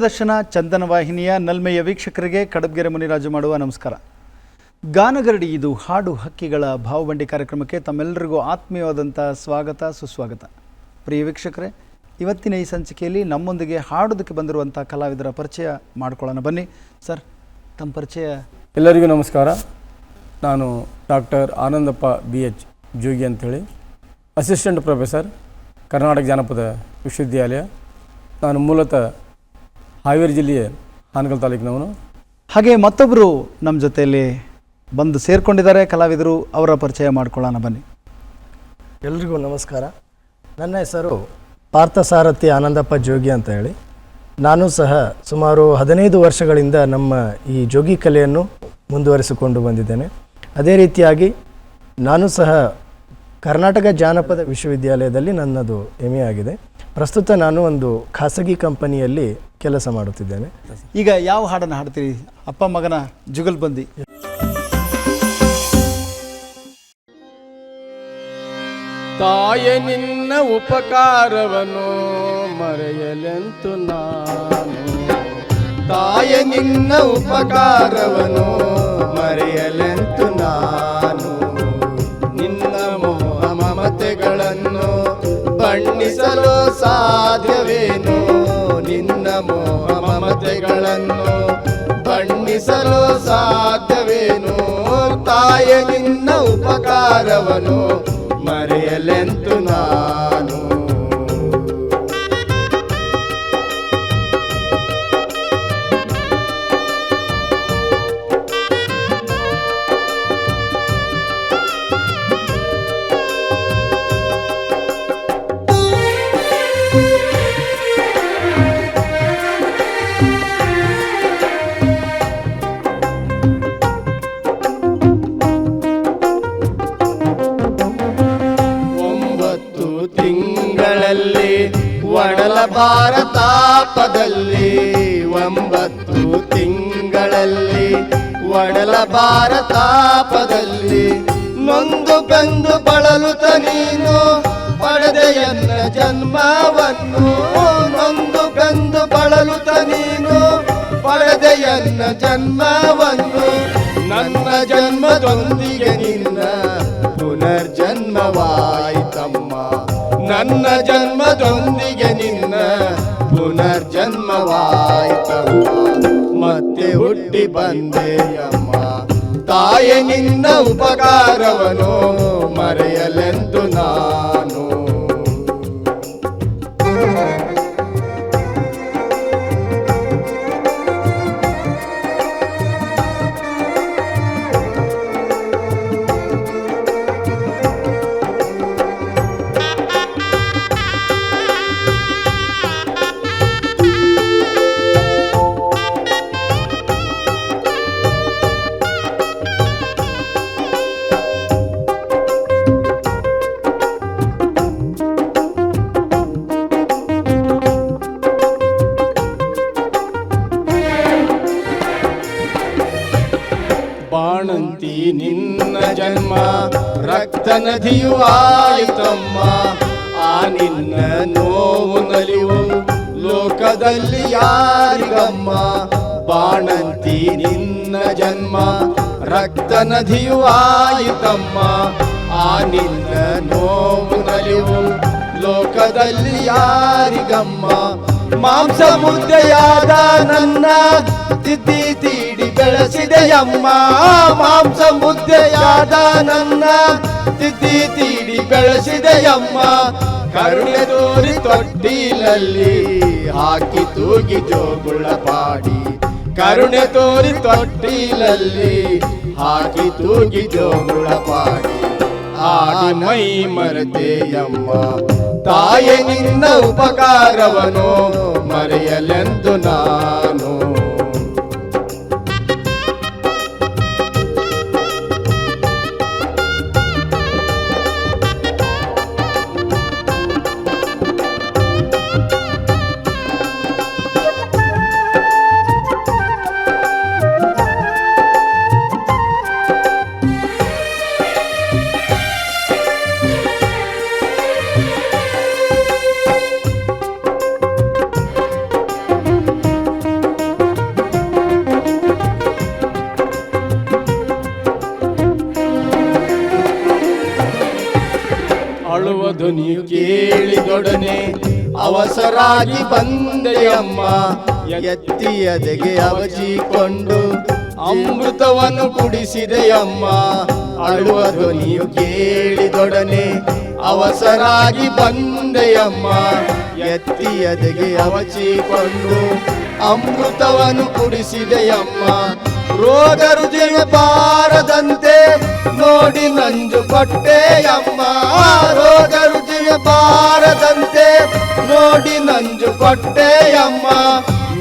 ದೂರದರ್ಶನ, ಚಂದನ ವಾಹಿನಿಯ ನಲ್ಮೆಯ ವೀಕ್ಷಕರಿಗೆ ಕಡಬ್ಗೆರೆ ಮುನಿರಾಜು ಮಾಡುವ ನಮಸ್ಕಾರ. ಗಾನಗರಡಿ, ಇದು ಹಾಡು ಹಕ್ಕಿಗಳ ಭಾವಬಂಡಿ ಕಾರ್ಯಕ್ರಮಕ್ಕೆ ತಮ್ಮೆಲ್ಲರಿಗೂ ಆತ್ಮೀಯವಾದಂಥ ಸ್ವಾಗತ, ಸುಸ್ವಾಗತ. ಪ್ರಿಯ ವೀಕ್ಷಕರೇ, ಇವತ್ತಿನ ಈ ಸಂಚಿಕೆಯಲ್ಲಿ ನಮ್ಮೊಂದಿಗೆ ಹಾಡೋದಕ್ಕೆ ಬಂದಿರುವಂಥ ಕಲಾವಿದರ ಪರಿಚಯ ಮಾಡ್ಕೊಳ್ಳೋಣ. ಬನ್ನಿ, ಸರ್, ತಮ್ಮ ಪರಿಚಯ. ಎಲ್ಲರಿಗೂ ನಮಸ್ಕಾರ. ನಾನು doctor Anandappa B H Jogi ಅಂಥೇಳಿ ಅಸಿಸ್ಟೆಂಟ್ ಪ್ರೊಫೆಸರ್, ಕರ್ನಾಟಕ ಜಾನಪದ ವಿಶ್ವವಿದ್ಯಾಲಯ. ನಾನು ಮೂಲತಃ ಹಾವೇರಿ ಜಿಲ್ಲೆಯ ಹಾನಗಲ್ ತಾಲೂಕಿನವನು. ಹಾಗೆ ಮತ್ತೊಬ್ಬರು ನಮ್ಮ ಜೊತೆಯಲ್ಲಿ ಬಂದು ಸೇರಿಕೊಂಡಿದ್ದಾರೆ. ಕಲಾವಿದರು ಅವರ ಪರಿಚಯ ಮಾಡಿಕೊಳ್ಳೋಣ ಬನ್ನಿ. ಎಲ್ರಿಗೂ ನಮಸ್ಕಾರ. ನನ್ನ ಹೆಸರು ಪಾರ್ಥಸಾರಥಿ ಆನಂದಪ್ಪ ಜೋಗಿ ಅಂತ ಹೇಳಿ. ನಾನು ಸಹ ಸುಮಾರು ಹದಿನೈದು ವರ್ಷಗಳಿಂದ ನಮ್ಮ ಈ ಜೋಗಿ ಕಲೆಯನ್ನು ಮುಂದುವರಿಸಿಕೊಂಡು ಬಂದಿದ್ದೇನೆ. ಅದೇ ರೀತಿಯಾಗಿ ನಾನು ಸಹ ಕರ್ನಾಟಕ ಜಾನಪದ ವಿಶ್ವವಿದ್ಯಾಲಯದಲ್ಲಿ ನನ್ನದು ಎಂ ಎ ಆಗಿದೆ. ಪ್ರಸ್ತುತ ನಾನು ಒಂದು ಖಾಸಗಿ ಕಂಪನಿಯಲ್ಲಿ ಕೆಲಸ ಮಾಡುತ್ತಿದ್ದೇನೆ. ಈಗ ಯಾವ ಹಾಡನ್ನು ಹಾಡ್ತೀರಿ? ಅಪ್ಪ ಮಗನ ಜುಗಲ್ಬಂದಿ ತಾಯ ನಿನ್ನ ಉಪಕಾರವನ್ನು ಮರೆಯಲೆಂತು ನಾನು. ತಾಯ ನಿನ್ನ ಉಪಕಾರವನ್ನು ಮರೆಯಲೆಂತು ನಾನು. ನಿನ್ನ ಮೋಹ ಮಮತೆಗಳನ್ನು ಬಣ್ಣಿಸಲು ಸಾಧ್ಯವೇನು? ನಿನ್ನ ಮೋಹ ಮಮತೆಗಳನ್ನು ಬಣ್ಣಿಸಲು ಸಾಧ್ಯವೇನು? ತಾಯ ನಿನ್ನ ಉಪಕಾರವನು ಮರೆಯಲೆಂತು ನಾನು ಭಾರತಾಪದಲ್ಲಿ ಒಂಬತ್ತು ತಿಂಗಳಲ್ಲಿ ಒಡಲ ಭಾರತಾಪದಲ್ಲಿ ನೊಂದು ಬೆಂದು ಬಳಲುತ್ತ ನೀನು ಪಡೆದೆಯನ್ನ ಜನ್ಮವನ್ನು ನೊಂದು ಬೆಂದು ಬಳಲುತ್ತ ನೀನು ಪಡೆದೆಯನ್ನ ಜನ್ಮವನ್ನು ನನ್ನ ಜನ್ಮದೊಂದಿಗೆ ನನ್ನ ಜನ್ಮದೊಂದಿಗೆ ನಿನ್ನ ಪುನರ್ಜನ್ಮವಾಯಿತಮ್ಮ ಮತ್ತೆ ಹುಟ್ಟಿ ಬಂದೆಯಮ್ಮ. ತಾಯೆ ನಿನ್ನ ಉಪಕಾರವನ್ನು ಮರೆಯಲೆಂದು ಬಾಣಂತಿ ನಿನ್ನ ಜನ್ಮ, ರಕ್ತ ನದಿಯು ಆಯಿತಮ್ಮ. ಆ ನಿನ್ನ ನೋವು ನಲಿವು ಲೋಕದಲ್ಲಿ ಯಾರಿಗಮ್ಮ? ಬಾಣಂತಿ ನಿನ್ನ ಜನ್ಮ, ರಕ್ತ ನದಿಯು ಆಯಿತಮ್ಮ. ಆ ನಿನ್ನ ನೋವು ನಲಿವು ಲೋಕದಲ್ಲಿ ಯಾರಿಗಮ್ಮ? ಮಾಂಸ ಮುದ್ದೆಯಾದ ನನ್ನ ತಿದ್ದಿ ತೀಡಿ ಬೆಳೆಸಿದೆಯಮ್ಮ ಮಾಂಸ ಮುದ್ದೆಯಾದ ನನ್ನ ತಿದ್ದಿ ತೀಡಿ ಬೆಳೆಸಿದೆಯಮ್ಮ ಕರುಣೆ ತೋರಿ ತೊಟ್ಟಿಲಲ್ಲಿ ಹಾಕಿ ತೂಗಿ ಜೋಗುಳ ಪಾಡಿ. ಕರುಣೆ ತೋರಿ ತೊಟ್ಟಿಲಲ್ಲಿ ಹಾಕಿ ತೂಗಿ ಜೋಗುಳ ಪಾಡಿ. ಆಡಿ ಮೈ ಮರೆತೆಯಮ್ಮ ತಾಯಿ ನಿನ್ನ ಉಪಕಾರವನು, ಮರೆಯಲೆಂದು ನಾನು ಅಳುವ ಧ್ವನಿಯು ಕೇಳಿದೊಡನೆ ಅವಸರಾಗಿ ಬಂದೆಯಮ್ಮ ಎತ್ತಿಯದೆಗೆ ಅವಜಿಕೊಂಡು ಅಮೃತವನ್ನು ಕುಡಿಸಿದೆಯಮ್ಮ ಅಳುವ ಧ್ವನಿಯು ಕೇಳಿದೊಡನೆ ಅವಸರಾಗಿ ಬಂದೆಯಮ್ಮ ಎತ್ತಿಯದೆಗೆ ಅವಚಿಕೊಂಡು ಅಮೃತವನ್ನು ಕುಡಿಸಿದೆಯಮ್ಮ ರೋಗ ರುಜಿನ ಬಾರದಂತೆ ನೋಡಿ ನಂಜು ಕೊಟ್ಟೆಯಮ್ಮ ರೋಗ ರುಜಿನ ಬಾರದಂತೆ ನೋಡಿ ನಂಜು ಕೊಟ್ಟೆಯಮ್ಮ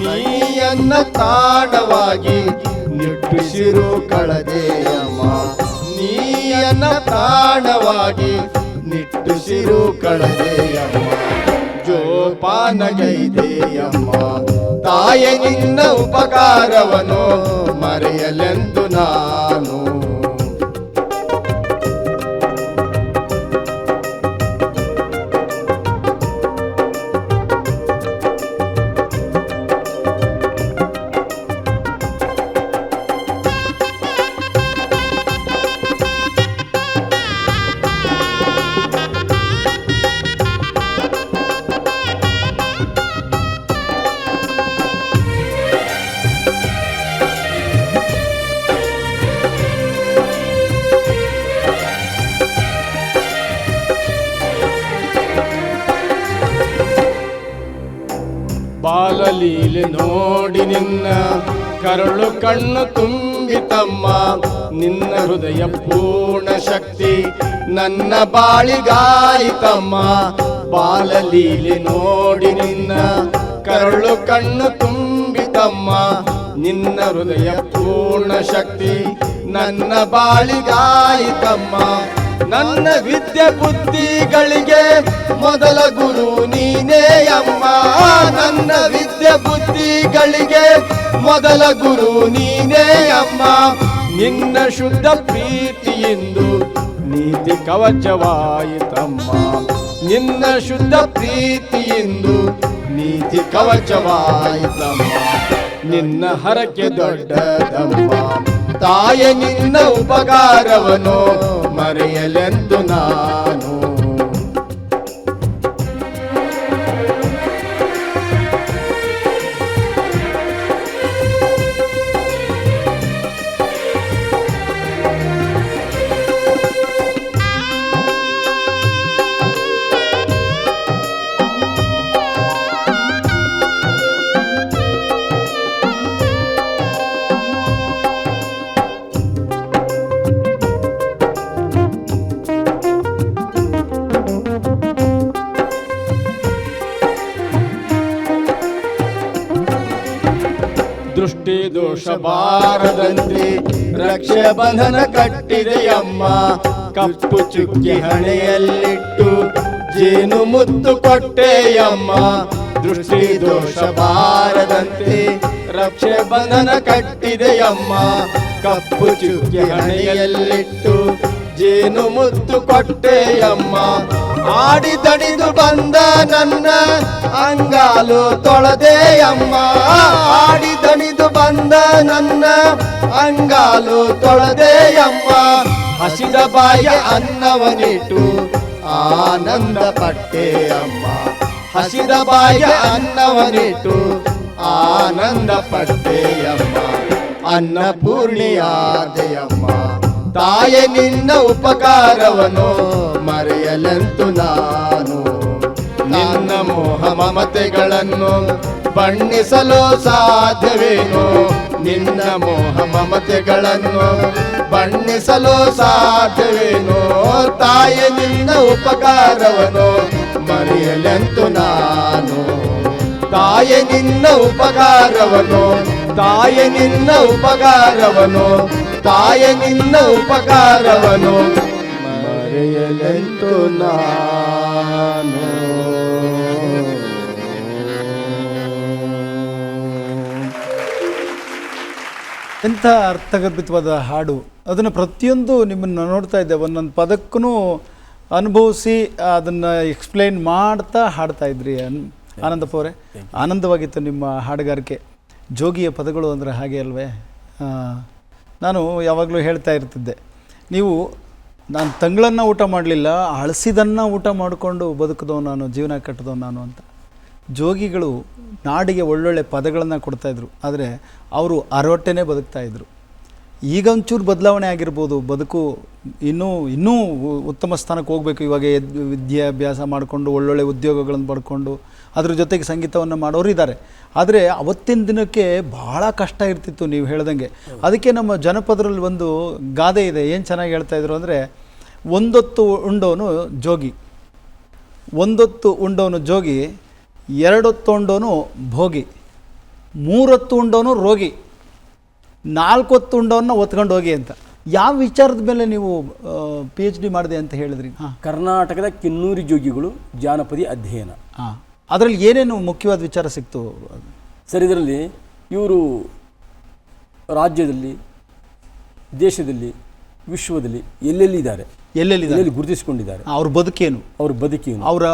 ನೀಯನ್ನ ತಾಣವಾಗಿ ನಿಟ್ಟುಸಿರು ಕಳದೆಯಮ್ಮ ನೀಯನ್ನ ತಾಣವಾಗಿ ನಿಟ್ಟುಸಿರು ಕಳದೆಯಮ್ಮ ಜೋಪಾನಗೈದೆಯಮ್ಮ ತಾಯ ನಿನ್ನ ಉಪಕಾರವನು ಮರೆಯಲೆಂದು ನಾನು ಬಾಲಲೀಲೆ ನೋಡಿ ನಿನ್ನ ಕರುಳು ಕಣ್ಣು ತುಂಬಿತಮ್ಮ ನಿನ್ನ ಹೃದಯ ಪೂರ್ಣ ಶಕ್ತಿ ನನ್ನ ಬಾಳಿಗಾಯಿತಮ್ಮ ಬಾಲಲೀಲೆ ನೋಡಿ ನಿನ್ನ ಕರುಳು ಕಣ್ಣು ತುಂಬಿತಮ್ಮ ನಿನ್ನ ಹೃದಯ ಪೂರ್ಣ ಶಕ್ತಿ ನನ್ನ ಬಾಳಿಗಾಯಿತಮ್ಮ ನನ್ನ ವಿದ್ಯೆ ಬುದ್ಧಿಗಳಿಗೆ ಮೊದಲ ಗುರು ನೀನೇ ಅಮ್ಮ. ನನ್ನ ವಿದ್ಯೆ ಬುದ್ಧಿಗಳಿಗೆ ಮೊದಲ ಗುರು ನೀನೇ ಅಮ್ಮ. ನಿನ್ನ ಶುದ್ಧ ಪ್ರೀತಿಯಿಂದ ನೀತಿ ಕವಚವಾಯಿತಮ್ಮ. ನಿನ್ನ ಶುದ್ಧ ಪ್ರೀತಿಯಿಂದ ನೀತಿ ಕವಚವಾಯಿತಮ್ಮ. ನಿನ್ನ ಹರಕೆ ದೊಡ್ಡದಮ್ಮ. ತಾಯ ನಿನ್ನ ಉಪಕಾರವನು ಮರೆಯಲೆಂದು ನಾನು. ದೃಷ್ಟಿ ದೋಷ ಬಾರದಂತೆ ರಕ್ಷೆ ಬಂಧನ ಕಟ್ಟಿದೆಯಮ್ಮ. ಕಪ್ಪು ಚುಕ್ಕಿ ಹಣೆಯಲ್ಲಿಟ್ಟು ಜೇನು ಮುತ್ತು ಕೊಟ್ಟೆಯಮ್ಮ. ದೃಷ್ಟಿ ದೋಷ ಬಾರದಂತೆ ರಕ್ಷೆ ಬಂಧನ ಕಟ್ಟಿದೆಯಮ್ಮ. ಕಪ್ಪು ಚುಕ್ಕಿ ಹಣೆಯಲ್ಲಿಟ್ಟು ಜೇನು ಮುತ್ತು ಕೊಟ್ಟೆಯಮ್ಮ. ಆಡಿ ದಣಿದು ಬಂದ ನನ್ನ ಅಂಗಾಲು ತೊಳೆದೆಯಮ್ಮ ಆಡಿ ದಣಿದು ಬಂದ ನನ್ನ ಅಂಗಾಲು ತೊಳೆದೆಯಮ್ಮ ಹಸಿದ ಬಾಯ ಅನ್ನವನಿಟ್ಟು ಆನಂದ ಪಟ್ಟೆ ಅಮ್ಮ. ಹಸಿದ ಬಾಯ ಅನ್ನವನಿಟ್ಟು ಆನಂದ ಪಟ್ಟೆಯಮ್ಮ ಅನ್ನಪೂರ್ಣಿಯಾದೆಯಮ್ಮ ತಾಯ ನಿನ್ನ ಉಪಕಾರವನು, ಮರೆಯಲೆಂತು ನಾನು. ನನ್ನ ಮೋಹ ಮಮತೆಗಳನ್ನು ಬಣ್ಣಿಸಲು ಸಾಧ್ಯವೇನು? ನಿನ್ನ ಮೋಹ ಮಮತೆಗಳನ್ನು ಬಣ್ಣಿಸಲು ಸಾಧ್ಯವೇನು? ತಾಯೆ ನಿನ್ನ ಉಪಕಾರವನು, ಮರೆಯಲೆಂತು ನಾನು. ತಾಯೆ ನಿನ್ನ ಉಪಕಾರವನು ತಾಯೆ ನಿನ್ನ ಉಪಕಾರವನ್ನು ತಾಯ ನಿನ್ನ ಉಪಕಾರವನು. ಮರೆಯಲೆಂತು ನಾನು. ಎಂಥ ಅರ್ಥಗರ್ಭಿತವಾದ ಹಾಡು. ಅದನ್ನು ಪ್ರತಿಯೊಂದು ನಿಮ್ಮನ್ನು ನೋಡ್ತಾ ಇದ್ದೆ. ಒಂದೊಂದು ಪದಕ್ಕೂ ಅನುಭವಿಸಿ ಅದನ್ನು ಎಕ್ಸ್ಪ್ಲೈನ್ ಮಾಡ್ತಾ ಹಾಡ್ತಾ ಇದ್ರಿ ಅನ್ ಆನಂದಪ್ಪ ಅವರೇ. ಆನಂದವಾಗಿತ್ತು ನಿಮ್ಮ ಹಾಡುಗಾರಿಕೆ. ಜೋಗಿಯ ಪದಗಳು ಅಂದರೆ ಹಾಗೆ ಅಲ್ವೇ? ನಾನು ಯಾವಾಗಲೂ ಹೇಳ್ತಾ ಇರ್ತಿದ್ದೆ. ನೀವು ನಾನು ತಂಗಳನ್ನ ಊಟ ಮಾಡಲಿಲ್ಲ ಅಳಸಿದನ್ನು ಊಟ ಮಾಡಿಕೊಂಡು ಬದುಕಿದವ್ ನಾನು, ಜೀವನ ಕಟ್ಟಿದವ್ ನಾನು ಅಂತ. ಜೋಗಿಗಳು ನಾಡಿಗೆ ಒಳ್ಳೊಳ್ಳೆ ಪದಗಳನ್ನು ಕೊಡ್ತಾಯಿದ್ರು ಆದರೆ ಅವರು ಅರೋಟೆನೇ ಬದುಕ್ತಾ ಇದ್ರು. ಈಗ ಒಂಚೂರು ಬದಲಾವಣೆ ಆಗಿರ್ಬೋದು, ಬದುಕು ಇನ್ನೂ ಇನ್ನೂ ಉತ್ತಮ ಸ್ಥಾನಕ್ಕೆ ಹೋಗಬೇಕು. ಇವಾಗ ವಿದ್ಯಾಭ್ಯಾಸ ಮಾಡಿಕೊಂಡು, ಒಳ್ಳೊಳ್ಳೆ ಉದ್ಯೋಗಗಳನ್ನು ಪಡ್ಕೊಂಡು, ಅದ್ರ ಜೊತೆಗೆ ಸಂಗೀತವನ್ನು ಮಾಡೋರು ಇದ್ದಾರೆ. ಆದರೆ ಅವತ್ತಿನ ದಿನಕ್ಕೆ ಭಾಳ ಕಷ್ಟ ಇರ್ತಿತ್ತು ನೀವು ಹೇಳ್ದಂಗೆ. ಅದಕ್ಕೆ ನಮ್ಮ ಜನಪದರಲ್ಲಿ ಒಂದು ಗಾದೆ ಇದೆ. ಏನು ಚೆನ್ನಾಗಿ ಹೇಳ್ತಾ ಇದ್ರು ಅಂದರೆ, ಒಂದೊತ್ತು ಉಂಡೋನು ಜೋಗಿ. ಒಂದೊತ್ತು ಉಂಡೋನು ಜೋಗಿ, ಎರಡೊತ್ತು ಉಂಡೋನು ಭೋಗಿ. ಮೂರೊತ್ತು ಉಂಡೋನು ರೋಗಿ. ನಾಲ್ಕೊತ್ತು ಉಂಡವನ್ನ ಒತ್ಕೊಂಡು ಹೋಗಿ ಅಂತ. ಯಾವ ವಿಚಾರದ ಮೇಲೆ ನೀವು ಪಿ ಎಚ್ ಡಿ ಮಾಡಿದೆ ಅಂತ ಹೇಳಿದ್ರಿ? ಕರ್ನಾಟಕದ ಕಿನ್ನೂರಿ ಜೋಗಿಗಳು ಜಾನಪದಿ ಅಧ್ಯಯನ. ಹಾಂ. ಅದರಲ್ಲಿ ಏನೇನು ಮುಖ್ಯವಾದ ವಿಚಾರ ಸಿಕ್ತು? ಸರ್ ಇದರಲ್ಲಿ ಇವರು ರಾಜ್ಯದಲ್ಲಿ ದೇಶದಲ್ಲಿ ವಿಶ್ವದಲ್ಲಿ ಎಲ್ಲೆಲ್ಲಿದ್ದಾರೆ? ಎಲ್ಲೆಲ್ಲಿ ಗುರುತಿಸಿಕೊಂಡಿದ್ದಾರೆ? ಅವ್ರ ಬದುಕೇನು? ಅವ್ರ ಬದುಕೇನು? ಅವರ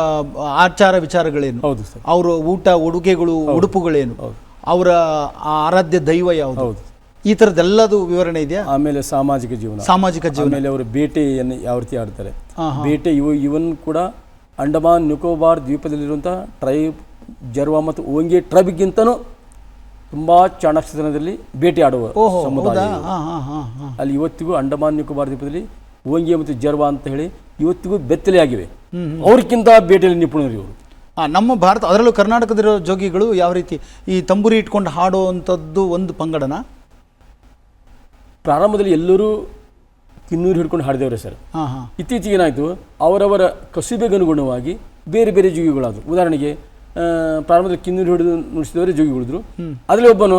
ಆಚಾರ ವಿಚಾರಗಳೇನು? ಹೌದು ಸರ್. ಅವರ ಊಟ ಉಡುಗೆಗಳು ಉಡುಪುಗಳೇನು? ಅವರ ಆರಾಧ್ಯ ದೈವ ಯಾವುದು? ಹೌದು. ಈ ಥರದ್ದೆಲ್ಲದು ವಿವರಣೆ ಇದೆಯಾ? ಆಮೇಲೆ ಸಾಮಾಜಿಕ ಜೀವನ. ಸಾಮಾಜಿಕ ಜೀವನ. ಆಮೇಲೆ ಅವರು ಬೇಟೆಯನ್ನು ಯಾವ ರೀತಿ ಆಡ್ತಾರೆ? ಬೇಟೆ ಇವ ಇವನ್ ಕೂಡ ಅಂಡಮಾನ್ ನಿಕೋಬಾರ್ ದ್ವೀಪದಲ್ಲಿರುವಂತಹ ಟ್ರೈಬ್ ಜರ್ವಾ ಮತ್ತು ಓಂಗೆ ಟ್ರೈಬ್ಗಿಂತನೂ ತುಂಬಾ ಚಾಣಾಕ್ಷತನದಲ್ಲಿ ಬೇಟೆ ಆಡುವ ಸಮುದಾಯ ಅಲ್ಲಿ ಇವತ್ತಿಗೂ ಅಂಡಮಾನ್ ನಿಕೋಬಾರ್ ದ್ವೀಪದಲ್ಲಿ ಓಂಗೆ ಮತ್ತು ಜರ್ವಾ ಅಂತ ಹೇಳಿ ಇವತ್ತಿಗೂ ಬೆತ್ತಲೆ ಆಗಿವೆ. ಅವ್ರಿಗಿಂತ ಬೇಟೆಯಲ್ಲಿ ನಿಪುಣರು ಇವರು. ನಮ್ಮ ಭಾರತ ಅದರಲ್ಲೂ ಕರ್ನಾಟಕದಿರೋ ಜೋಗಿಗಳು ಯಾವ ರೀತಿ ಈ ತಂಬೂರಿ ಇಟ್ಕೊಂಡು ಹಾಡುವಂಥದ್ದು ಒಂದು ಪಂಗಡನ? ಪ್ರಾರಂಭದಲ್ಲಿ ಎಲ್ಲರೂ ಕಿನ್ನೂರು ಹಿಡ್ಕೊಂಡು ಹಾಡಿದವ್ರೆ ಸರ್. ಹಾಂ ಹಾಂ. ಇತ್ತೀಚೆಗೆ ಏನಾಯಿತು ಅವರವರ ಕಸುಬೆಗನುಗುಣವಾಗಿ ಬೇರೆ ಬೇರೆ ಜೋಗಿಗಳಾದವು ಉದಾಹರಣೆಗೆ ಪ್ರಾರಂಭದಲ್ಲಿ ಕಿನ್ನೂರು ಹಿಡಿದು ನುಡಿಸಿದವರೇ ಜೋಗಿಗಳಿದ್ರು ಅದರಲ್ಲಿ ಒಬ್ಬನು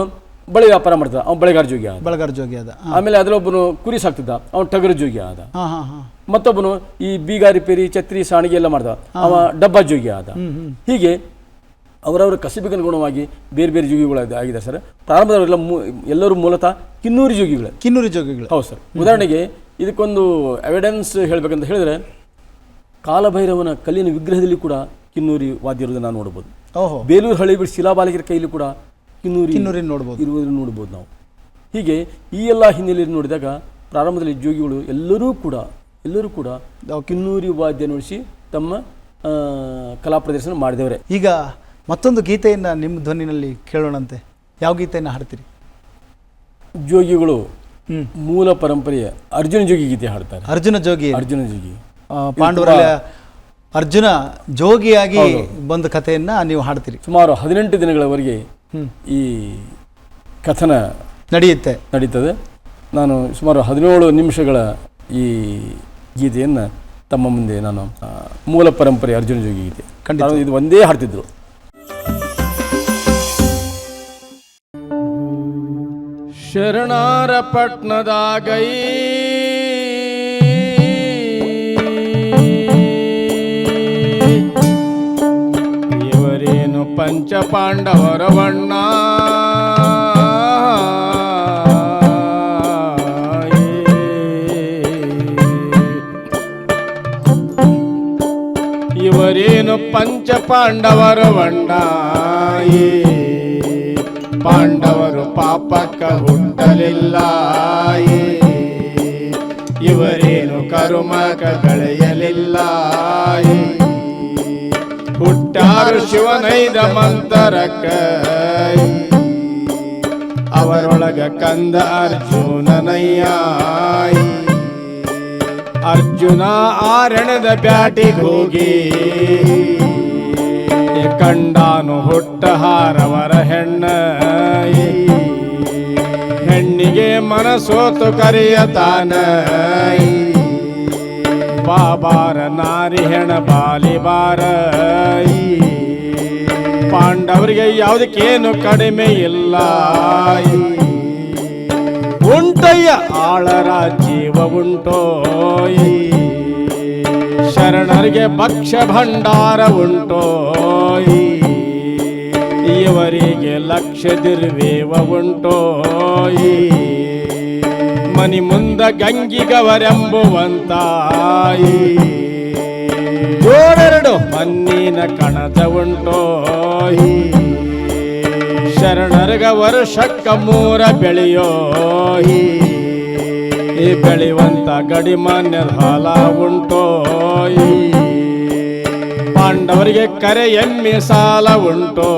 ಬಳೆ ವ್ಯಾಪಾರ ಮಾಡ್ತಿದ್ದ. ಅವನು ಬಳೆಗಾರ ಜೋಗಿ ಆದ. ಬಳಗಾರ ಜೋಗಿ ಆದ. ಆಮೇಲೆ ಅದರಲ್ಲಿ ಒಬ್ಬನು ಕುರಿ ಸಾಕ್ತಿದ್ದ. ಅವನು ಟಗರ ಜೋಗಿ ಆದ. ಹಾಂ ಹಾಂ ಹಾಂ. ಮತ್ತೊಬ್ಬನು ಈ ಬೀಗ ರಿಪೇರಿ ಛತ್ರಿ ಸಾಣಿಗೆ ಎಲ್ಲ ಮಾಡ್ದ. ಅವ ಡಬ್ಬಾ ಜೋಗಿ ಆದ. ಹೀಗೆ ಅವರವರ ಕಸಿಬಿಗನುಗುಣವಾಗಿ ಬೇರೆ ಬೇರೆ ಜೋಗಿಗಳು ಆಗಿದೆ ಸರ್. ಪ್ರಾರಂಭದವರೆಲ್ಲ ಮೂ- ಎಲ್ಲರೂ ಮೂಲತಃ ಕಿನ್ನೂರು ಜೋಗಿಗಳು ಕಿನ್ನೂರಿ ಜೋಗಿಗಳು ಹೌದು ಸರ್. ಉದಾಹರಣೆಗೆ ಇದಕ್ಕೊಂದು ಎವಿಡೆನ್ಸ್ ಹೇಳಬೇಕಂತ ಹೇಳಿದ್ರೆ ಕಾಲಭೈರವನ ಕಲ್ಲಿನ ವಿಗ್ರಹದಲ್ಲಿ ಕೂಡ ಕಿನ್ನೂರಿ ವಾದ್ಯ ಇರೋದನ್ನು ನಾವು ನೋಡ್ಬೋದು. ಓಹೋ. ಬೇಲೂರು ಹಳೆಬೀಡು ಶಿಲಾಬಾಲಿಕರ ಕೈಲಿ ಕೂಡ ಕಿನ್ನೂರಿ ಕಿನ್ನೂರಿ ನೋಡ್ಬೋದು. ಇರುವುದನ್ನು ನೋಡ್ಬೋದು ನಾವು. ಹೀಗೆ ಈ ಎಲ್ಲ ಹಿನ್ನೆಲೆಯಲ್ಲಿ ನೋಡಿದಾಗ ಪ್ರಾರಂಭದಲ್ಲಿ ಜೋಗಿಗಳು ಎಲ್ಲರೂ ಕೂಡ ಎಲ್ಲರೂ ಕೂಡ ಕಿನ್ನೂರಿ ವಾದ್ಯ ನುಡಿಸಿ ತಮ್ಮ ಕಲಾ ಪ್ರದರ್ಶನ ಮಾಡಿದವರೇ. ಈಗ ಮತ್ತೊಂದು ಗೀತೆಯನ್ನು ನಿಮ್ಮ ಧ್ವನಿನಲ್ಲಿ ಕೇಳೋಣಂತೆ. ಯಾವ ಗೀತೆಯನ್ನು ಹಾಡ್ತೀರಿ? ಜೋಗಿಗಳು. ಮೂಲ ಪರಂಪರೆಯ ಅರ್ಜುನ ಜೋಗಿ ಗೀತೆ ಹಾಡ್ತಾರೆ. ಅರ್ಜುನ ಜೋಗಿ. ಅರ್ಜುನ ಜೋಗಿ. ಪಾಂಡವರ ಪಾಂಡವರಲ್ಲಿ ಅರ್ಜುನ ಜೋಗಿಯಾಗಿ ಬಂದ ಕಥೆಯನ್ನು ನೀವು ಹಾಡ್ತೀರಿ. ಸುಮಾರು ಹದಿನೆಂಟು ದಿನಗಳವರೆಗೆ. ಈ ಕಥನ ನಡೆಯುತ್ತೆ. ನಡೀತದೆ. ನಾನು ಸುಮಾರು ಹದಿನೇಳು ನಿಮಿಷಗಳ ಈ ಗೀತೆಯನ್ನು ತಮ್ಮ ಮುಂದೆ ನಾನು ಮೂಲ ಪರಂಪರೆ ಅರ್ಜುನ ಜೋಗಿ ಗೀತೆ. ಖಂಡಿತ. ಇದು ಒಂದೇ ಹಾಡ್ತಿದ್ರು. ಶರಣಾರ ಪಟ್ನದಾಗೈ ಇವರೇನು ಪಂಚ ಪಾಂಡವರ ಬಣ್ಣ ಪಂಚ ಪಾಂಡವರು ಬಂಡಾಯಿ ಪಾಂಡವರು ಪಾಪಕ್ಕ ಹುಟ್ಟಲಿಲ್ಲ ಇವರೇನು ಕರುಮಕ ಕಳೆಯಲಿಲ್ಲ ಹುಟ್ಟಾರು ಶಿವನೈದ ಮಂತರಕ್ಕ. ಅವರೊಳಗ ಕಂದ ಅರ್ಜುನನಯ್ಯ ಅರ್ಜುನ ಆರಣದ ಬ್ಯಾಟಿಗೆ ಹೋಗಿ. ಕಂಡಾನು ಹುಟ್ಟ ಹಾರವರ ಹೆಣ್ಣ ಹೆಣ್ಣಿಗೆ ಮನಸೋತು ಕರೆಯತಾನ ಬಾಬಾರ ನಾರಿ ಹೆಣ ಬಾಲಿಬಾರ ಪಾಂಡವರಿಗೆ ಯಾವುದಕ್ಕೇನು ಕಡಿಮೆ ಇಲ್ಲ ಉಂಟಯ್ಯ ಆಳರ ಜೀವ ಉಂಟೋಯಿ ಶರಣರಿಗೆ ಭಕ್ಷ ಭಂಡಾರ ಉಂಟೋಯಿ ಇವರಿಗೆ ಲಕ್ಷ ದಿರ್ವೇವ ಉಂಟೋ ಮನಿ ಮುಂದ ಗಂಗಿಗವರೆಂಬುವಂತ ಏಳೆರಡು ಮಣ್ಣಿನ ಕಣದ ಉಂಟೋ ಶರಣರ್ಗ ವರ್ಷಕ್ಕ ಮೂರ ಬೆಳೆಯೋ ಈ ಬೆಳೆಯುವಂತ ಗಡಿಮಾನ್ಯರ ಹಾಲ ಉಂಟೋ ಪಾಂಡವರಿಗೆ ಕರೆ ಎಮ್ಮೆ ಸಾಲ ಉಂಟೋ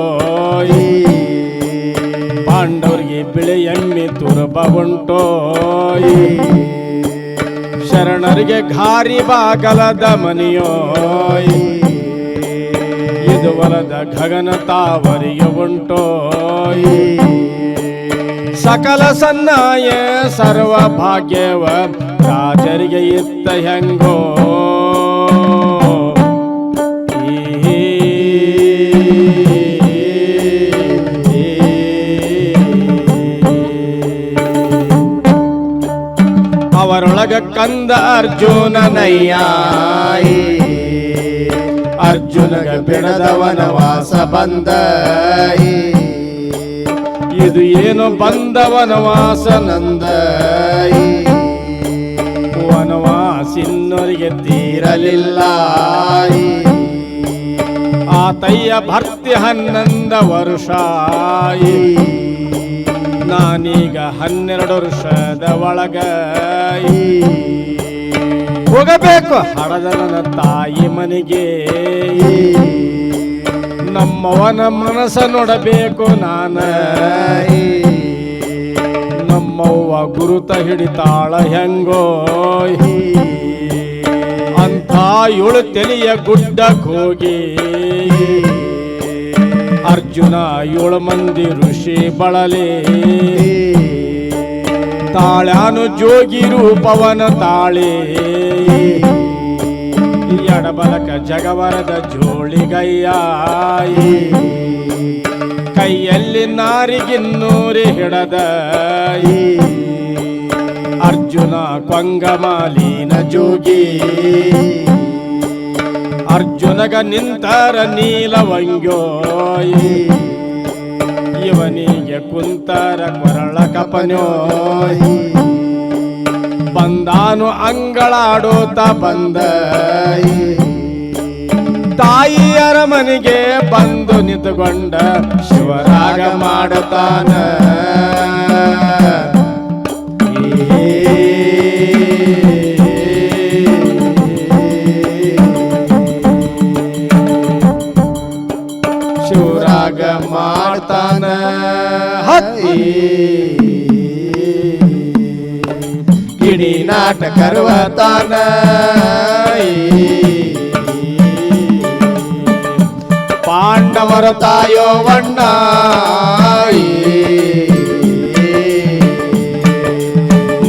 ಪಾಂಡವರಿಗೆ ಬಿಳಿ ಎಮ್ಮೆ ತುರುಬ ಉಂಟೋ ಶರಣರಿಗೆ ಘಾರಿ ಬಾಗಲದ ಮನೆಯೋ ಈ ಇದು ವಲದ ಗಗನ ತಾವರಿಗೆ ಉಂಟೋಯಿ ಸಕಲ ಸನ್ನಾಯ ಸರ್ವ ಭಾಗ್ಯವ ರಾಜರಿಗೆ ಇತ್ತ ಹೆಂಗೋ. ಅವರೊಳಗ ಕಂದ ಅರ್ಜುನನಯ್ಯ. ಅರ್ಜುನಗ ಬಿಡದವನ ವಾಸ ಬಂದ ಇದು ಏನು ಬಂದವನ ವಾಸ ನಂದ ವನವಾಸಿನ್ನರಿಗೆ ತೀರಲಿಲ್ಲ ಆತಯ್ಯ ಭರ್ತಿ ಹನ್ನೊಂದ ವರುಷ ನಾನೀಗ ಹನ್ನೆರಡು ವರ್ಷದ ಒಳಗ ಹೋಗಬೇಕು. ಹಡದ ತಾಯಿ ಮನೆಗೆ. ನಮ್ಮವನ ಮನಸ ನೋಡಬೇಕು ನಾನ. ನಮ್ಮವ್ವ ಗುರುತ ಹಿಡಿತಾಳ ಹೆಂಗೋ. ಅಂಥ ಏಳು ತೆಲಿಯ ಗುಡ್ಡ ಹೋಗಿ. ಅರ್ಜುನ ಏಳು ಮಂದಿ ಋಷಿ ಬಳಲಿ. ತಾಳ್ಯಾನು ಜೋಗಿ ರೂಪವನ ತಾಳಿ. ಎಡಬಲಕ ಜಗವರದ ಜೋಳಿಗಯ್ಯ ಕೈಯಲ್ಲಿ ನಾರಿಗಿನ್ನೂರಿ ಹಿಡದ. ಅರ್ಜುನ ಕೊಂಗಮಾಲೀನ ಜೋಗಿ. ಅರ್ಜುನಗ ನಿಂತರ ನೀಲವಂಗೋಯಿ ಇವನಿಗೆ ಕುಂತರ ಕೊರಳ ಕಪನೋಯಿ ಬಂದಾನು ಅಂಗಳಾಡೋತ ಬಂದ ತಾಯಿಯರ ಮನೆಗೆ ಬಂದು ನಿಂತುಕೊಂಡ ಶಿವರಾಗ ಮಾಡುತ್ತಾನ ಇಡೀ ನಾಟಕರುವ ತಾನ ಪಾಂಡವರ ತಾಯೋ ವಣ್ಣ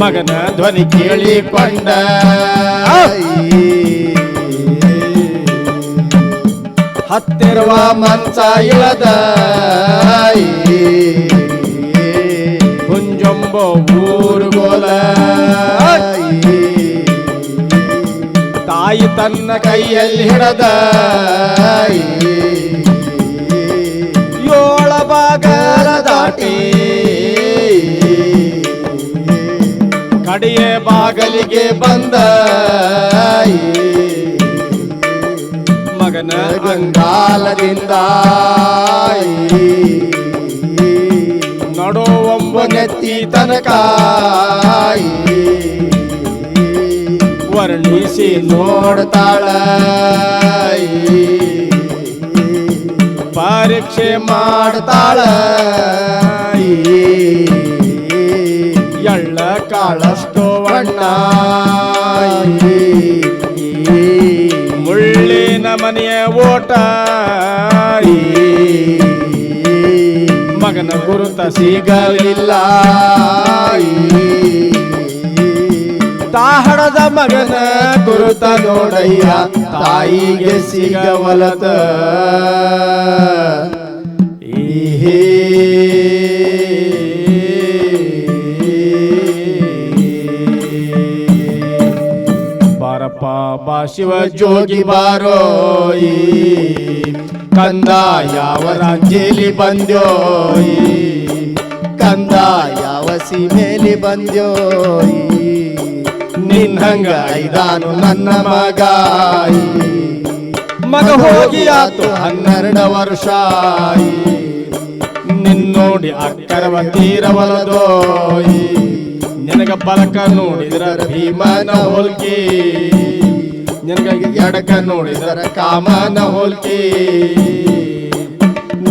ಮಗನ ಧ್ವನಿ ಕೇಳಿಕೊಂಡ ಹತ್ತಿರುವ ಮಂಚ ಇಳದ ಹುಂಜೊಂಬೋ ಊರುಗೋಲ ತಾಯಿ ತನ್ನ ಕೈಯಲ್ಲಿ ಹಿಡದ. ಏಳ ಬಾಗಲ ದಾಟಿ. ಕಡೆಯ ಬಾಗಲಿಗೆ ಬಂದ. ಮಗನ ಗಂಗಾಲದಿಂದ ನಡೋವಂಬ ನೆತ್ತಿ ತನಕ ವರ್ಣಿಸಿ ನೋಡ್ತಾಳ ಪರೀಕ್ಷೆ ಮಾಡ್ತಾಳ ಎಳ್ಳ ಕಾಳಷ್ಟು ವಣ್ಣ ಮುಳ್ಳಿನ ಮನೆಯ ಓಟ ಮಗನ ಗುರುತ ಸಿಗಲಿಲ್ಲ ತಾಹಣದ ಮಗನ ಗುರುತ ನೋಡಯ್ಯ ತಾಯಿಗೆ ಸಿಗವಲತ. ಬಾರಪ್ಪ ಬಾ ಶಿವ ಜೋಗಿ ಬಾರೋ ಕಂದ ಯಾವ ರಾಜ್ಯಲಿ ಬಂದ್ಯೋಯಿ ಕಂದ ಯಾವ ಸೀಮೆಲಿ ಬಂದ್ಯೋ ನಿನ್ನಂಗ ಐದಾನು ನನ್ನ ಮಗ ಮಗ ಹೋಗಿ ಆತು ಹನ್ನೆರಡು ವರ್ಷ ಈ ನಿನ್ನೋಡಿ ಅಕ್ಕರವ ತೀರವಲದೋಯಿ ನಿನಗ ಬಲಕ ನೋಡಿದ್ರ ಭೀಮನ ಹೋಲ್ಕಿ. ನಿನಗ ಎಡಕ ನೋಡಿದರ ಕಾಮನ ಹೋಲ್ಕಿ.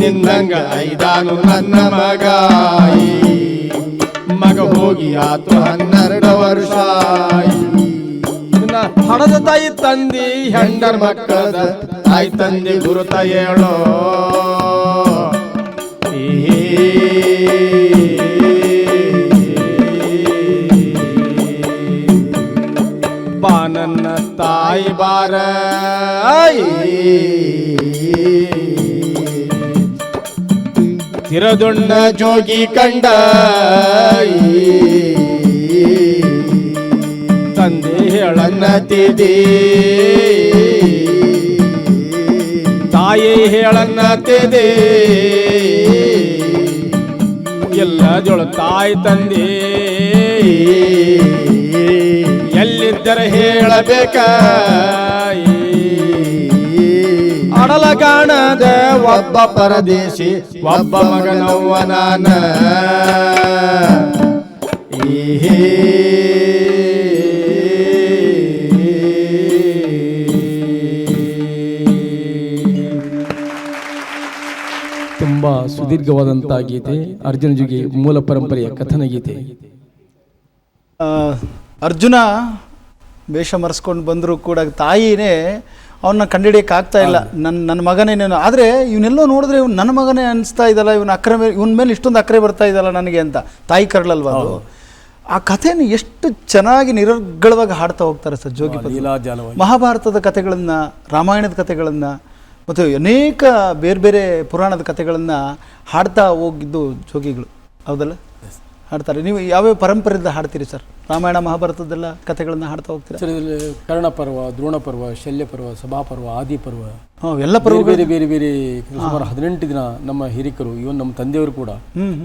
ನಿನ್ನಂಗ ಐದಾನು ನನ್ನ ಮಗ ಮಗ ಹೋಗಿ ಆತು ಹನ್ನೆರಡು ವರ್ಷ ಹಣದ ತಾಯಿ ತಂದಿ ಹೆಂಡರ್ ಮಕ್ಕಳದ ತಾಯಿ ತಂದಿ ಗುರುತ ಹೇಳೋ ನನ್ನ ತಾಯಿ ಬಾರ. ತಿರದೊಣ್ಣ ಜೋಗಿ ಕಂಡ. ತಂದೆ ಹೇಳನ್ನ ತಿದಿ ತಾಯಿ ಹೇಳನ್ನ ತಿದಿ ಎಲ್ಲ ಜೋಳ ತಾಯಿ ತಂದೆ. ಎಲ್ಲಿದ್ದರೆ ಹೇಳಬೇಕ? ಅಡಲಗಾಣದ ಒಬ್ಬ ಪರದೇಶಿ ಒಬ್ಬ ಮಗನವ್ವ ನಾನ ತುಂಬಾ ಸುದೀರ್ಘವಾದಂತಹ ಗೀತೆ ಅರ್ಜುನ ಜುಗಿ ಮೂಲ ಪರಂಪರೆಯ ಕಥನ ಗೀತೆ ಆ, ಅರ್ಜುನ ವೇಷ ಮರೆಸ್ಕೊಂಡು ಬಂದರೂ ಕೂಡ ತಾಯಿನೇ ಅವನ್ನ ಕಂಡಿಡಿಯಕ್ಕೆ ಆಗ್ತಾ ಇಲ್ಲ. ನನ್ನ ನನ್ನ ಮಗನೇನೇನು ಆದರೆ ಇವನ್ನೆಲ್ಲೋ ನೋಡಿದ್ರೆ ಇವ್ನು ನನ್ನ ಮಗನೇ ಅನಿಸ್ತಾ ಇದ್ದಲ್ಲ ಇವನ ಅಕ್ರೆ ಮೇಲೆ ಇವನ ಮೇಲೆ ಇಷ್ಟೊಂದು ಅಕ್ರೆ ಬರ್ತಾ ಇದ್ದಲ್ಲ ನನಗೆ ಅಂತ. ತಾಯಿ ಕರಳಲ್ವ ಅದು? ಆ ಕಥೆನ ಎಷ್ಟು ಚೆನ್ನಾಗಿ ನಿರರ್ಗಳವಾಗಿ ಹಾಡ್ತಾ ಹೋಗ್ತಾರೆ ಸರ್ ಜೋಗಿ ಮಹಾಭಾರತದ ಕಥೆಗಳನ್ನು ರಾಮಾಯಣದ ಕಥೆಗಳನ್ನು ಮತ್ತು ಅನೇಕ ಬೇರೆ ಬೇರೆ ಪುರಾಣದ ಕಥೆಗಳನ್ನು ಹಾಡ್ತಾ ಹೋಗಿದ್ದು ಜೋಗಿಗಳು. ಹೌದಲ್ಲ? ಹಾಡ್ತಾರೆ. ನೀವು ಯಾವ್ಯಾವ ಪರಂಪರೆಯಿಂದ ಹಾಡ್ತೀರಿ ಸರ್? ರಾಮಾಯಣ ಮಹಾಭಾರತದೆಲ್ಲ ಕಥೆಗಳನ್ನು ಹಾಡ್ತಾ ಹೋಗ್ತೀರಾ? ಸರ್ ಇದರಲ್ಲಿ ಕರ್ಣ ಪರ್ವ ದ್ರೋಣ ಪರ್ವ ಶಲ್ಯ ಪರ್ವ ಸಭಾ ಪರ್ವ ಆದಿ ಪರ್ವ ಎಲ್ಲ ಪರ್ವ ಬೇರೆ ಬೇರೆ ಬೇರೆ ಸುಮಾರು ಹದಿನೆಂಟು ದಿನ ನಮ್ಮ ಹಿರಿಕರು ಇವನ್ ನಮ್ಮ ತಂದೆಯವರು ಕೂಡ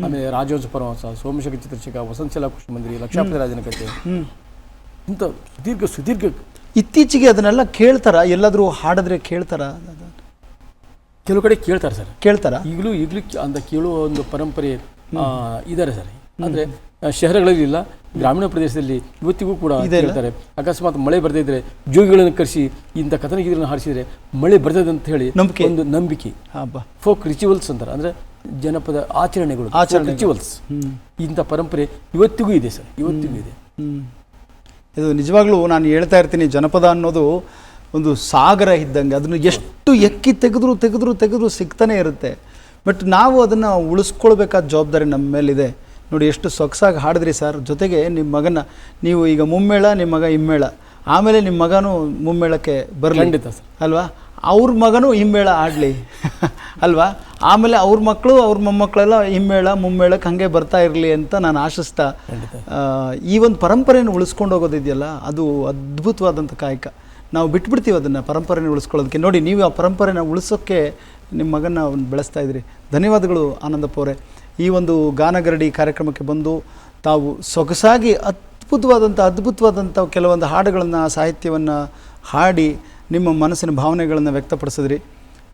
ಆಮೇಲೆ ರಾಜವಂಶ ಪರವಾಸ ಸೋಮಶೇಖರ ಚಿತ್ರಶೇಖರ ವಸಂತಶಿಲಾ ಕೃಷ್ಣ ಮಂದಿರ ಲಕ್ಷಾಪತಿ ರಾಜನ ಕಥೆ ಇಂಥ ಸುದೀರ್ಘ ಸುದೀರ್ಘ ಇತ್ತೀಚೆಗೆ ಅದನ್ನೆಲ್ಲ ಕೇಳ್ತಾರ? ಎಲ್ಲಾದರೂ ಹಾಡಿದ್ರೆ ಕೇಳ್ತಾರ? ಕೆಲವು ಕಡೆ ಕೇಳ್ತಾರೆ ಸರ್. ಕೇಳ್ತಾರ? ಈಗಲೂ ಈಗಲೂ ಅಂತ ಕೇಳುವ ಒಂದು ಪರಂಪರೆ ಇದ್ದಾರೆ ಸರ್. ಅಂದ್ರೆ ಆ, ಶಹರಗಳಲ್ಲಿ ಇಲ್ಲ. ಗ್ರಾಮೀಣ ಪ್ರದೇಶದಲ್ಲಿ ಇವತ್ತಿಗೂ ಕೂಡ ಹೇಳ್ತಾರೆ. ಅಕಸ್ಮಾತ್ ಮಳೆ ಬರದೇ ಇದ್ರೆ ಜೋಗಿಗಳನ್ನು ಕರೆಸಿ ಇಂಥ ಕಥನ ಹಾರಿಸಿದರೆ ಹಾಡಿಸಿದ್ರೆ ಮಳೆ ಬರ್ತದೆ ಅಂತ ಹೇಳಿ ನಂಬಿಕೆ. ಒಂದು ನಂಬಿಕೆ. ಫೋಕ್ ರಿಚುವಲ್ಸ್ ಅಂತಾರೆ. ಅಂದ್ರೆ ಜನಪದ ಆಚರಣೆಗಳು. ರಿಚುವಲ್ಸ್ ಇಂಥ ಪರಂಪರೆ ಇವತ್ತಿಗೂ ಇದೆ ಸರ್ ಇವತ್ತಿಗೂ ಇದೆ. ಇದು ನಿಜವಾಗ್ಲೂ ನಾನು ಹೇಳ್ತಾ ಇರ್ತೀನಿ ಜನಪದ ಅನ್ನೋದು ಒಂದು ಸಾಗರ ಇದ್ದಂಗೆ. ಅದನ್ನು ಎಷ್ಟು ಎಕ್ಕಿ ತೆಗೆದ್ರು ತೆಗೆದ್ರು ತೆಗೆದ್ರು ಸಿಗ್ತಾನೆ ಇರುತ್ತೆ. ಬಟ್ ನಾವು ಅದನ್ನು ಉಳಿಸ್ಕೊಳ್ಬೇಕಾದ ಜವಾಬ್ದಾರಿ ನಮ್ಮ ಮೇಲಿದೆ ನೋಡಿ ಎಷ್ಟು ಸೊಗಸಾಗಿ ಹಾಡಿದ್ರಿ ಸರ್. ಜೊತೆಗೆ ನಿಮ್ಮ ಮಗನ ನೀವು ಈಗ ಮುಮ್ಮೇಳ ನಿಮ್ಮ ಮಗ ಹಿಮ್ಮೇಳ. ಆಮೇಲೆ ನಿಮ್ಮ ಮಗನೂ ಮುಮ್ಮೇಳಕ್ಕೆ ಬರಲಿ. ಖಂಡಿತ ಸರ್. ಅಲ್ವಾ? ಅವ್ರ ಮಗನೂ ಹಿಮ್ಮೇಳ ಆಡಲಿ ಅಲ್ವಾ? ಆಮೇಲೆ ಅವ್ರ ಮಕ್ಕಳು ಅವ್ರ ಮೊಮ್ಮಕ್ಕಳೆಲ್ಲ ಹಿಮ್ಮೇಳ ಮುಮ್ಮೇಳಕ್ಕೆ ಹಾಗೆ ಬರ್ತಾ ಇರಲಿ ಅಂತ ನಾನು ಆಶಿಸ್ತಾ ಈ ಒಂದು ಪರಂಪರೆಯನ್ನು ಉಳಿಸ್ಕೊಂಡು ಹೋಗೋದಿದೆಯಲ್ಲ ಅದು ಅದ್ಭುತವಾದಂಥ ಕಾಯಕ. ನಾವು ಬಿಟ್ಬಿಡ್ತೀವಿ ಅದನ್ನು ಪರಂಪರೆನ ಉಳಿಸ್ಕೊಳ್ಳೋದಕ್ಕೆ. ನೋಡಿ ನೀವು ಆ ಪರಂಪರೆನ ಉಳಿಸೋಕ್ಕೆ ನಿಮ್ಮ ಮಗನ ಬೆಳೆಸ್ತಾ ಇದ್ದೀರಿ ಧನ್ಯವಾದಗಳು ಆನಂದಪ್ಪ ಅವರೇ. ಈ ಒಂದು ಗಾನಗರಡಿ ಕಾರ್ಯಕ್ರಮಕ್ಕೆ ಬಂದು ತಾವು ಸೊಗಸಾಗಿ ಅದ್ಭುತವಾದಂಥ ಅದ್ಭುತವಾದಂಥ ಕೆಲವೊಂದು ಹಾಡುಗಳನ್ನು ಸಾಹಿತ್ಯವನ್ನು ಹಾಡಿ ನಿಮ್ಮ ಮನಸ್ಸಿನ ಭಾವನೆಗಳನ್ನು ವ್ಯಕ್ತಪಡಿಸಿದ್ರಿ.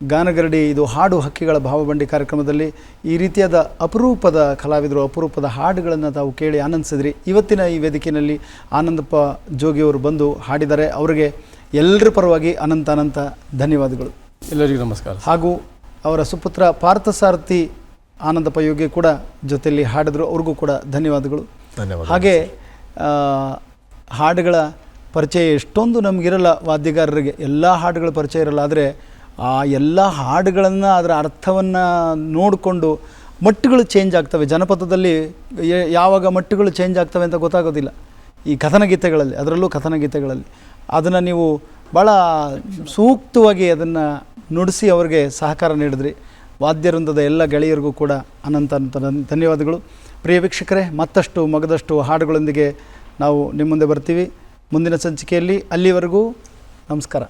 ಗಾನಗರಡಿ ಇದು ಹಾಡು ಹಕ್ಕಿಗಳ ಭಾವಬಂಡಿ ಕಾರ್ಯಕ್ರಮದಲ್ಲಿ ಈ ರೀತಿಯಾದ ಅಪರೂಪದ ಕಲಾವಿದರು ಅಪರೂಪದ ಹಾಡುಗಳನ್ನು ತಾವು ಕೇಳಿ ಆನಂದಿಸಿದ್ರಿ. ಇವತ್ತಿನ ಈ ವೇದಿಕೆಯಲ್ಲಿ ಆನಂದಪ್ಪ ಜೋಗಿಯವರು ಬಂದು ಹಾಡಿದ್ದಾರೆ. ಅವರಿಗೆ ಎಲ್ಲರ ಪರವಾಗಿ ಅನಂತ ಅನಂತ ಧನ್ಯವಾದಗಳು. ಎಲ್ಲರಿಗೂ ನಮಸ್ಕಾರ. ಹಾಗೂ ಅವರ ಸುಪುತ್ರ ಪಾರ್ಥಸಾರಥಿ ಆನಂದಪ್ಪ ಯೋಗಿ ಕೂಡ ಜೊತೆಯಲ್ಲಿ ಹಾಡಿದ್ರು. ಅವ್ರಿಗೂ ಕೂಡ ಧನ್ಯವಾದಗಳು. ಧನ್ಯವಾದ ಹಾಗೆ ಹಾಡುಗಳ ಪರಿಚಯ ಎಷ್ಟೊಂದು ನಮಗಿರಲ್ಲ ವಾದ್ಯಗಾರರಿಗೆ. ಎಲ್ಲ ಹಾಡುಗಳ ಪರಿಚಯ ಇರಲ್ಲ. ಆದರೆ ಆ ಎಲ್ಲ ಹಾಡುಗಳನ್ನು ಅದರ ಅರ್ಥವನ್ನು ನೋಡಿಕೊಂಡು ಮಟ್ಟುಗಳು ಚೇಂಜ್ ಆಗ್ತವೆ. ಜನಪದದಲ್ಲಿ ಯಾವಾಗ ಮಟ್ಟುಗಳು ಚೇಂಜ್ ಆಗ್ತವೆ ಅಂತ ಗೊತ್ತಾಗೋದಿಲ್ಲ. ಈ ಕಥನಗೀತೆಗಳಲ್ಲಿ ಅದರಲ್ಲೂ ಕಥನಗೀತೆಗಳಲ್ಲಿ. ಅದನ್ನು ನೀವು ಭಾಳ ಸೂಕ್ತವಾಗಿ ಅದನ್ನು ನುಡಿಸಿ ಅವರಿಗೆ ಸಹಕಾರ ನೀಡಿದ್ರಿ. ವಾದ್ಯವೃಂದದ ಎಲ್ಲ ಗೆಳೆಯರಿಗೂ ಕೂಡ ಅನಂತ ಅನಂತ ಧನ್ಯವಾದಗಳು. ಪ್ರಿಯ ವೀಕ್ಷಕರೇ, ಮತ್ತಷ್ಟು ಮಗದಷ್ಟು ಹಾಡುಗಳೊಂದಿಗೆ ನಾವು ನಿಮ್ಮ ಮುಂದೆ ಬರ್ತೀವಿ. ಮುಂದಿನ ಸಂಚಿಕೆಯಲ್ಲಿ ಅಲ್ಲಿವರೆಗೂ ನಮಸ್ಕಾರ.